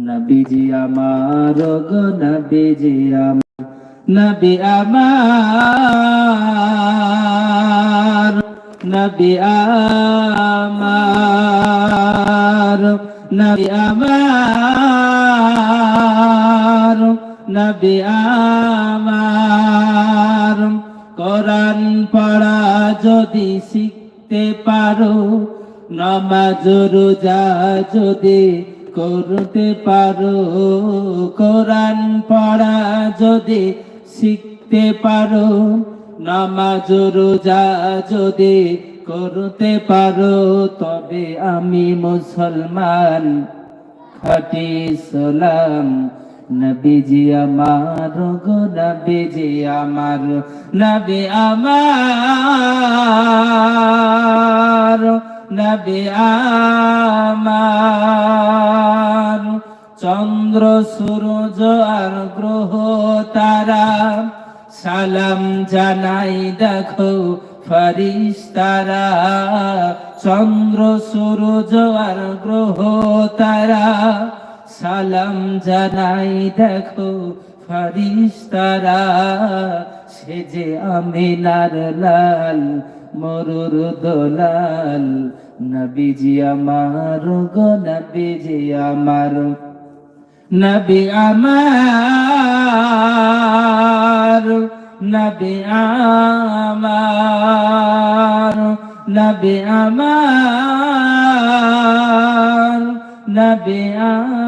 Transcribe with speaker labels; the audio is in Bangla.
Speaker 1: নবীজি আমার গো নবীজি আমার, নবী আমার নবী আমার নবী আমার নবী আমার। কোরআন পড়া যদি শিখতে পারো, নমাজ, রোজা যদি করতে পারো। কোরআন পড়া যদি শিখতে পারো, নামাজ রোজা যদি করতে পারো, তবে আমি মুসলমান। খাটি সালাম, নবীজি আমার গো, নবীজি আমার, নবী আমার নবী আমার চন্দ্র সূর্য আর গ্রহ তারা। সালাম জানাই দেখো ফরিস্তারা। চন্দ্র সূর্য আর গ্রহ তারা। সালাম জানাই দেখো ফরিস্তারা। সে যে আমিনার লাল, মরুর দোলাল। নবীজি আমার গো, নবীজি আমার নবী আমার নবী আমার নবী আমার নবী আমার